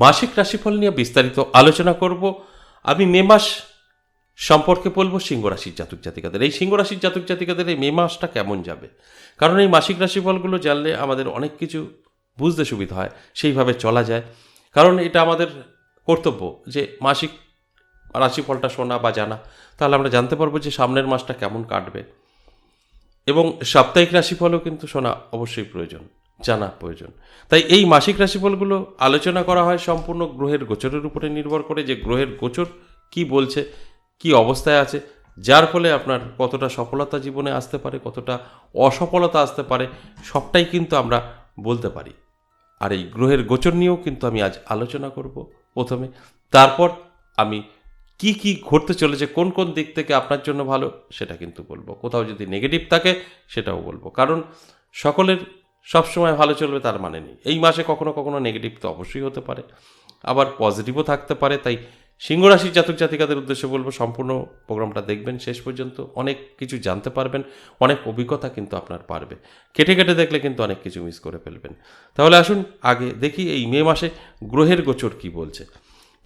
মাসিক রাশিফল নিয়ে বিস্তারিত আলোচনা করব। আমি মে মাস সম্পর্কে বলব সিংহ রাশির জাতক জাতিকাদের। এই সিংহ রাশির জাতক জাতিকাদের এই মে মাসটা কেমন যাবে? কারণ এই মাসিক রাশিফলগুলো জানলে আমাদের অনেক কিছু বুঝতে সুবিধা হয়, সেইভাবে চলা যায়। কারণ এটা আমাদের কর্তব্য যে মাসিক রাশিফলটা শোনা বা জানা, তাহলে আমরা জানতে পারব যে সামনের মাসটা কেমন কাটবে। এবং সাপ্তাহিক রাশিফলও কিন্তু শোনা অবশ্যই প্রয়োজন। জানা প্রয়োজন। তাই এই মাসিক রাশিফলগুলো আলোচনা করা হয় সম্পূর্ণ গ্রহের গোচরের উপরে নির্ভর করে যে গ্রহের গোচর কি বলছে, কি অবস্থায় আছে, যার ফলে আপনার কতটা সফলতা জীবনে আসতে পারে, কতটা অসফলতা আসতে পারে, সবটাই কিন্তু আমরা বলতে পারি। আর এই গ্রহের গোচর নিয়েও কিন্তু আমি আজ আলোচনা করব প্রথমে। তারপর আমি কি কি ঘটতে চলেছে, কোন কোন দিক থেকে আপনার জন্য ভালো, সেটা কিন্তু বলব। কোথাও যদি নেগেটিভ থাকে, সেটাও বলব। কারণ সকলের সবসময় ভালো চলবে তার মানে নেই। এই মাসে কখনো কখনো নেগেটিভ তো অবশ্যই হতে পারে। আবার পজিটিভও থাকতে পারে, তাই সিংহ রাশির জাতক জাতিকাদের উদ্দেশ্যে বলব, সম্পূর্ণ প্রোগ্রামটা দেখবেন, শেষ পর্যন্ত অনেক কিছু জানতে পারবেন, অনেক অভিজ্ঞতা কিন্তু আপনার পারবে। কেটে কেটে দেখলে কিন্তু অনেক কিছু মিস করে ফেলবেন। তাহলে আসুন আগে দেখি এই মে মাসে গ্রহের গোচর কি বলছে।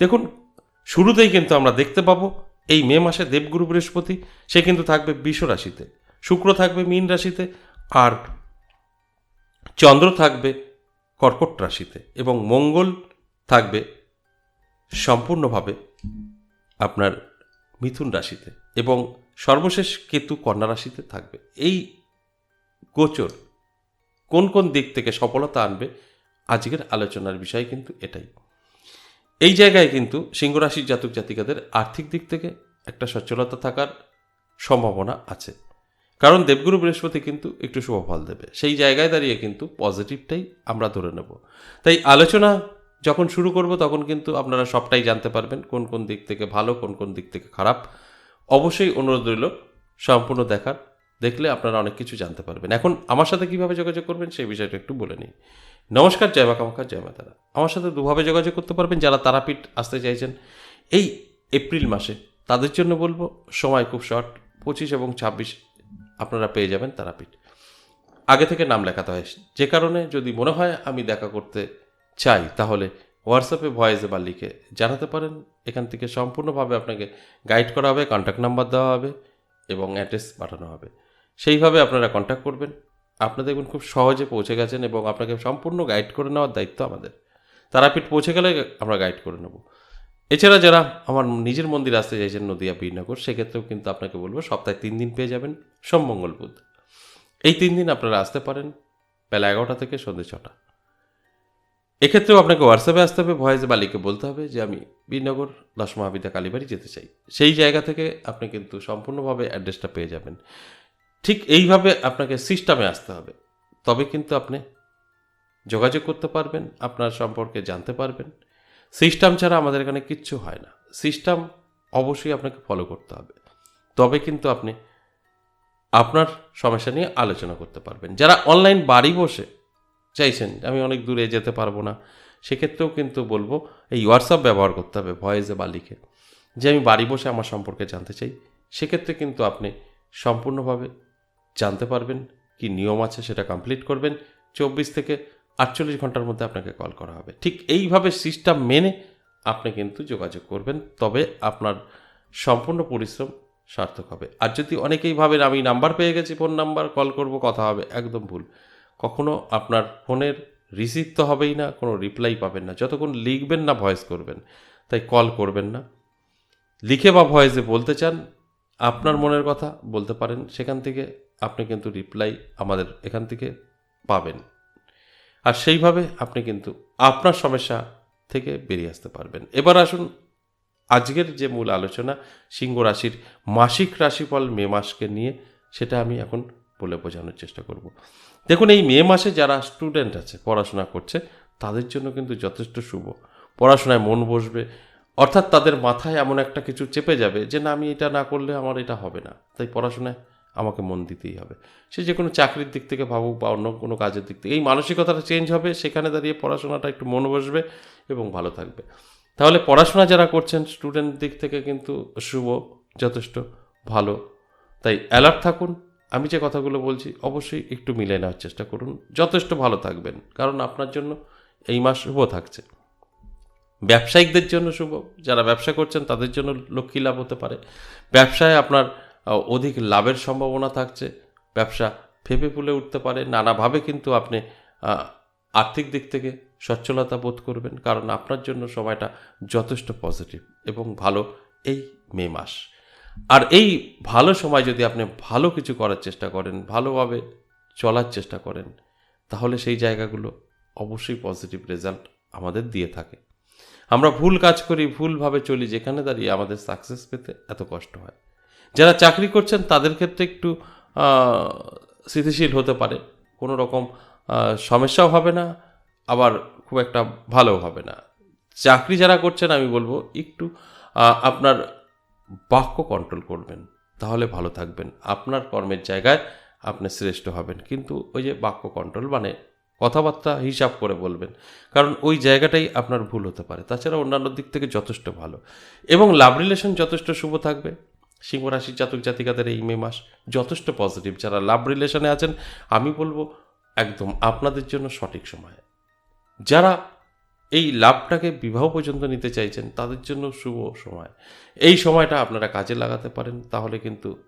দেখুন, শুরুতেই কিন্তু আমরা দেখতে পাবো, এই মে মাসে দেবগুরু বৃহস্পতি, সে কিন্তু থাকবে বিষ রাশিতে, শুক্র থাকবে মীন রাশিতে, আর চন্দ্র থাকবে কর্কট রাশিতে এবং মঙ্গল থাকবে সম্পূর্ণভাবে আপনার মিথুন রাশিতে এবং সর্বশেষ কেতু কন্যা রাশিতে থাকবে। এই গোচর কোন কোন দিক থেকে সফলতা আনবে আজকের আলোচনার বিষয় কিন্তু এটাই। এই জায়গায় কিন্তু সিংহ রাশির জাতক জাতিকাদের আর্থিক দিক থেকে একটা সচ্ছলতা থাকার সম্ভাবনা আছে। কারণ দেবগুরু বৃহস্পতি কিন্তু একটু শুভ ফল দেবে। সেই জায়গায় দাঁড়িয়ে কিন্তু পজিটিভটাই আমরা ধরে নেব। তাই আলোচনা যখন শুরু করব তখন কিন্তু আপনারা সবটাই জানতে পারবেন, কোন কোন দিক থেকে ভালো, কোন কোন দিক থেকে খারাপ। অবশ্যই অনুরোধ রইল, সম্পূর্ণ দেখার, দেখলে আপনারা অনেক কিছু জানতে পারবেন। এখন আমার সাথে কীভাবে যোগাযোগ করবেন সেই বিষয়টা একটু বলে নিই। নমস্কার, জয় মা কামাখ্যা, জয় মা তারা। আমার সাথে দুভাবে যোগাযোগ করতে পারবেন যারা তারাপীঠ আসতে চাইছেন। এই এপ্রিল মাসে তাদের জন্য বলব, সময় খুব শর্ট পঁচিশ এবং ছাব্বিশ আপনারা পেয়ে যাবেন তারাপীঠ। আগে থেকে নাম লেখাতে হয়। যে কারণে যদি মনে হয় আমি দেখা করতে চাই, তাহলে হোয়াটসঅ্যাপে ভয়েসে বা লিখে জানাতে পারেন। এখান থেকে সম্পূর্ণভাবে আপনাকে গাইড করা হবে কন্ট্যাক্ট নাম্বার দেওয়া হবে এবং অ্যাড্রেস পাঠানো হবে। সেইভাবে আপনারা কন্ট্যাক্ট করবেন। আপনি দেখবেন খুব সহজে পৌঁছে গেছেন এবং আপনাকে সম্পূর্ণ গাইড করে নেওয়ার দায়িত্ব আমাদের। তারাপীঠ পৌঁছে গেলে আমরা গাইড করে নেব। এছাড়া যারা আমার নিজের মন্দির আসতে চাইছেন নদিয়া বীরনগর সেক্ষেত্রেও কিন্তু আপনাকে বলব সপ্তাহে তিন দিন পেয়ে যাবেন সোম, মঙ্গল, বুধ। এই তিন দিন আপনারা আসতে পারেন বেলা এগারোটা থেকে সন্ধ্যে ছটা। এক্ষেত্রেও আপনাকে হোয়াটসঅ্যাপে আসতে হবে, ভয়েস বালিকে বলতে হবে যে, আমি বীরনগর দশ মহাবিদ্যা কালীবাড়ি যেতে চাই। সেই জায়গা থেকে আপনি কিন্তু সম্পূর্ণভাবে অ্যাড্রেসটা পেয়ে যাবেন। ঠিক এইভাবে আপনাকে সিস্টেমে আসতে হবে। তবে কিন্তু আপনি যোগাযোগ করতে পারবেন, আপনার সম্পর্কে জানতে পারবেন। সিস্টেম ছাড়া আমাদের এখানে কিচ্ছু হয় না। সিস্টেম অবশ্যই আপনাকে ফলো করতে হবে। তবে কিন্তু আপনি আপনার সমস্যা নিয়ে আলোচনা করতে পারবেন। যারা অনলাইন বাড়ি বসে চাইছেন আমি অনেক দূরে যেতে পারব না, সেক্ষেত্রেও কিন্তু বলব, এই হোয়াটসঅ্যাপ ব্যবহার করতে হবে ভয়েসে বা লিখে। যে আমি বাড়ি বসে আমার সম্পর্কে জানতে চাই, সেক্ষেত্রে কিন্তু আপনি সম্পূর্ণভাবে জানতে পারবেন, কি নিয়ম আছে সেটা কমপ্লিট করবেন। চব্বিশ থেকে আটচল্লিশ ঘণ্টার মধ্যে আপনাকে কল করা হবে। ঠিক এইভাবে সিস্টেম মেনে আপনি কিন্তু যোগাযোগ করবেন, তবে আপনার সম্পূর্ণ পরিশ্রম সার্থক হবে। আর যদি অনেকেই ভাবেন, আমি নাম্বার পেয়ে গেছি ফোন নাম্বার কল করব, কথা হবে, একদম ভুল। কখনো আপনার ফোনের রিসিভ তো হবেই না, কোনো রিপ্লাই পাবেন না। যতক্ষণ লিখবেন না ভয়েস করবেন, তাই কল করবেন না। লিখে বা ভয়েসে বলতে চান, আপনার মনের কথা বলতে পারেন, সেখান থেকে আপনি কিন্তু রিপ্লাই আমাদের এখান থেকে পাবেন। আর সেইভাবে আপনি কিন্তু আপনার সমস্যা থেকে বেরিয়ে আসতে পারবেন। এবার আসুন আজকের যে মূল আলোচনা, সিংহ রাশির মাসিক রাশিফল মে মাসকে নিয়ে, সেটা আমি এখন বলে বোঝানোর চেষ্টা করব। দেখুন, এই মে মাসে যারা স্টুডেন্ট আছে, পড়াশোনা করছে, তাদের জন্য কিন্তু যথেষ্ট শুভ। পড়াশোনায় মন বসবে, অর্থাৎ তাদের মাথায় এমন একটা কিছু চেপে যাবে যে, না, আমি এটা না করলে আমার এটা হবে না। তাই পড়াশোনায় আমাকে মন দিতেই হবে। সে যে কোনো চাকরির দিক থেকে ভাবুক বা অন্য কোনো কাজের দিক থেকে, এই মানসিকতাটা চেঞ্জ হবে, সেখানে দাঁড়িয়ে পড়াশোনাটা একটু মন বসবে এবং ভালো থাকবে। তাহলে পড়াশোনা যারা করছেন স্টুডেন্ট দিক থেকে কিন্তু শুভ, যথেষ্ট, ভালো। তাই অ্যালার্ট থাকুন। আমি যে কথাগুলো বলছি, অবশ্যই একটু মিলে নেওয়ার চেষ্টা করুন। যথেষ্ট ভালো থাকবেন, কারণ আপনার জন্য এই মাস শুভ থাকছে। ব্যবসায়িকদের জন্য শুভ, যারা ব্যবসা করছেন তাদের জন্য লক্ষ্মী লাভ হতে পারে। ব্যবসায় আপনার অধিক লাভের সম্ভাবনা থাকছে। ব্যবসা ফেপে ফুলে উঠতে পারে। নানাভাবে কিন্তু আপনি আর্থিক দিক থেকে সচ্ছলতা বোধ করবেন। কারণ আপনার জন্য সময়টা যথেষ্ট পজিটিভ এবং ভালো এই মে মাস। আর এই ভালো সময় যদি আপনি ভালো কিছু করার চেষ্টা করেন, ভালোভাবে চলার চেষ্টা করেন, তাহলে সেই জায়গাগুলো অবশ্যই পজিটিভ রেজাল্ট আমাদের দিয়ে থাকে। আমরা ভুল কাজ করি, ভুলভাবে চলি, যেখানে দাঁড়িয়ে আমাদের সাকসেস পেতে এত কষ্ট হয়। যারা চাকরি করছেন, তাদের ক্ষেত্রে একটু স্থিতিশীল হতে পারে। কোনো রকম সমস্যাও হবে না, আবার খুব একটা ভালো হবে না। চাকরি যারা করছেন, আমি বলব, একটু আপনার বাক্য কন্ট্রোল করবেন, তাহলে ভালো থাকবেন। আপনার কর্মের জায়গায় আপনি শ্রেষ্ঠ হবেন। কিন্তু ওই যে বাক্য কন্ট্রোল মানে কথাবার্তা হিসাব করে বলবেন, কারণ ওই জায়গাটাই আপনার ভুল হতে পারে। তাছাড়া অন্যান্য দিক থেকে যথেষ্ট ভালো। এবং লাভ রিলেশন যথেষ্ট শুভ থাকবে। সিংহ রাশির জাতক জাতিকাদের এই মে মাস যথেষ্ট পজিটিভ যারা লাভ রিলেশনে আছেন, আমি বলব একদম আপনাদের জন্য সঠিক সময়। যারা এই লাভটাকে বিবাহ পর্যন্ত নিতে চাইছেন, তাদের জন্য শুভ সময়। এই সময়টা আপনারা কাজে লাগাতে পারেন, তাহলে কিন্তু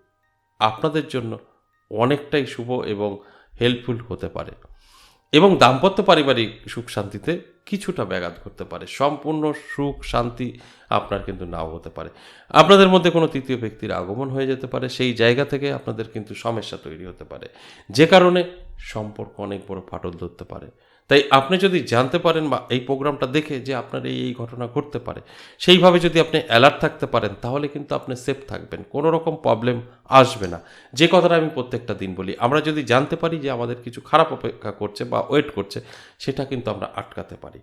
আপনাদের জন্য অনেকটাই শুভ এবং হেল্পফুল হতে পারে। এবং দাম্পত্য পারিবারিক সুখ শান্তিতে কিছুটা ব্যাঘাত করতে পারে। সম্পূর্ণ সুখ শান্তি আপনার কিন্তু নাও হতে পারে। আপনাদের মধ্যে কোনো তৃতীয় ব্যক্তির আগমন হয়ে যেতে পারে। সেই জায়গা থেকে আপনাদের কিন্তু সমস্যা তৈরি হতে পারে। যে কারণে সম্পর্ক অনেক বড় ফাটল ধরতে পারে। তাই আপনি যদি জানতে পারেন বা এই প্রোগ্রামটা দেখে যে আপনার এই এই ঘটনা ঘটতে পারে, সেইভাবে যদি আপনি অ্যালার্ট থাকতে পারেন, তাহলে কিন্তু আপনি সেফ থাকবেন। কোনো রকম প্রবলেম আসবে না। যে কথাটা আমি প্রত্যেকটা দিন বলি, আমরা যদি জানতে পারি যে আমাদের কিছু খারাপ অপেক্ষা করছে বা ওয়েট করছে, সেটা কিন্তু আমরা আটকাতে পারি।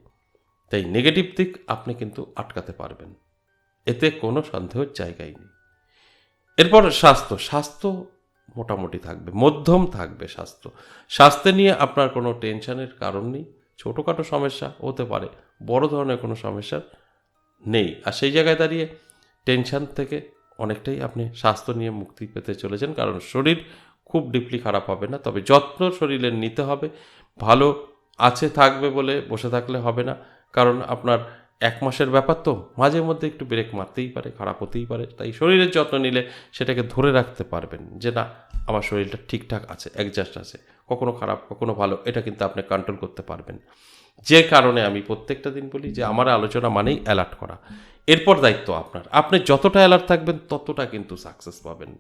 তাই নেগেটিভ দিক আপনি কিন্তু আটকাতে পারবেন। এতে কোনো সন্দেহের জায়গাই নেই। এরপর স্বাস্থ্য। স্বাস্থ্য মোটামুটি থাকবে, মধ্যম থাকবে স্বাস্থ্য। স্বাস্থ্য নিয়ে আপনার কোনো টেনশনের কারণ নেই, ছোটোখাটো সমস্যা হতে পারে, বড় ধরনের কোনো সমস্যা নেই। আর সেই জায়গায় দাঁড়িয়ে টেনশন থেকে অনেকটাই আপনি স্বাস্থ্য নিয়ে মুক্তি পেতে চলেছেন, কারণ শরীর খুব ডিপলি খারাপ হবে না, তবে যত্ন শরীরের নিতে হবে, ভালো আছে থাকবে বলে বসে থাকলে হবে না, কারণ আপনার এক মাসের ব্যাপার তো, মাঝে মধ্যে একটু ব্রেক মারতেই পারে, খারাপ হতেই পারে, তাই শরীরের যত্ন নিলে সেটাকে ধরে রাখতে পারবেন যে না, আমার শরীরটা ঠিকঠাক আছে অ্যাডজাস্ট আছে, কখনো খারাপ, কখনো ভালো, এটা কিন্তু আপনি কন্ট্রোল করতে পারবেন। যে কারণে আমি প্রত্যেকটা দিন বলি যে আমার আলোচনা মানেই অ্যালার্ট করা। এরপর দায়িত্ব আপনার। আপনি যতটা অ্যালার্ট থাকবেন, ততটা কিন্তু সাকসেস পাবেন।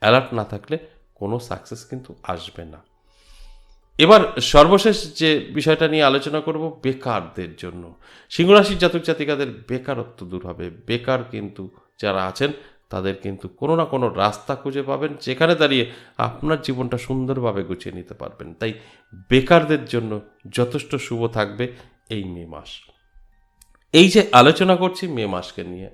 অ্যালার্ট না থাকলে কোনো সাকসেস কিন্তু আসবে না। এবার সর্বশেষ যে বিষয়টা নিয়ে আলোচনা করব, বেকারদের জন্য। সিংহরাশির জাতক জাতিকাদের বেকারত্ব দূর হবে। বেকার কিন্তু যারা আছেন, তাদের কিন্তু কোনো না কোনো রাস্তা খুঁজে পাবেন, যেখানে দাঁড়িয়ে আপনার জীবনটা সুন্দরভাবে গুছিয়ে নিতে পারবেন। তাই বেকারদের জন্য যথেষ্ট শুভ থাকবে এই মে মাস। এই যে আলোচনা করছি মে মাসকে নিয়ে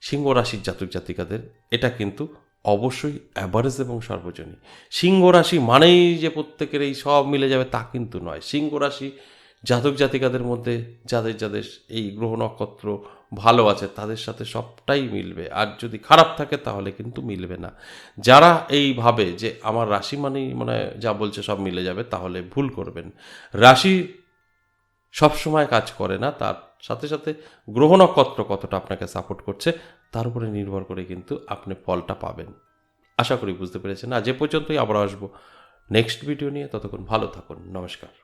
সিংহ রাশির জাতক জাতিকাদের, এটা কিন্তু অবশ্যই অ্যাভারেজ এবং সর্বজনীন। সিংহ রাশি মানেই যে প্রত্যেকের এই সব মিলে যাবে তা কিন্তু নয়। সিংহ রাশি জাতক জাতিকাদের মধ্যে যাদের যাদের এই গ্রহ নক্ষত্র ভালো আছে, তাদের সাথে সবটাই মিলবে। আর যদি খারাপ থাকে তাহলে কিন্তু মিলবে না। যারা এই ভাবে যে আমার রাশি মানেই মানে যা বলছে সব মিলে যাবে, তাহলে ভুল করবেন। রাশি সবসময় কাজ করে না, তার সাথে সাথে গ্রহ নক্ষত্র কতটা আপনাকে সাপোর্ট করছে তার উপরে নির্ভর করে কিন্তু আপনি ফলটা পাবেন। আশা করি বুঝতে পেরেছেন। আর যে পর্যন্তই, আবার আসব নেক্সট ভিডিও নিয়ে। ততক্ষণ ভালো থাকুন। নমস্কার।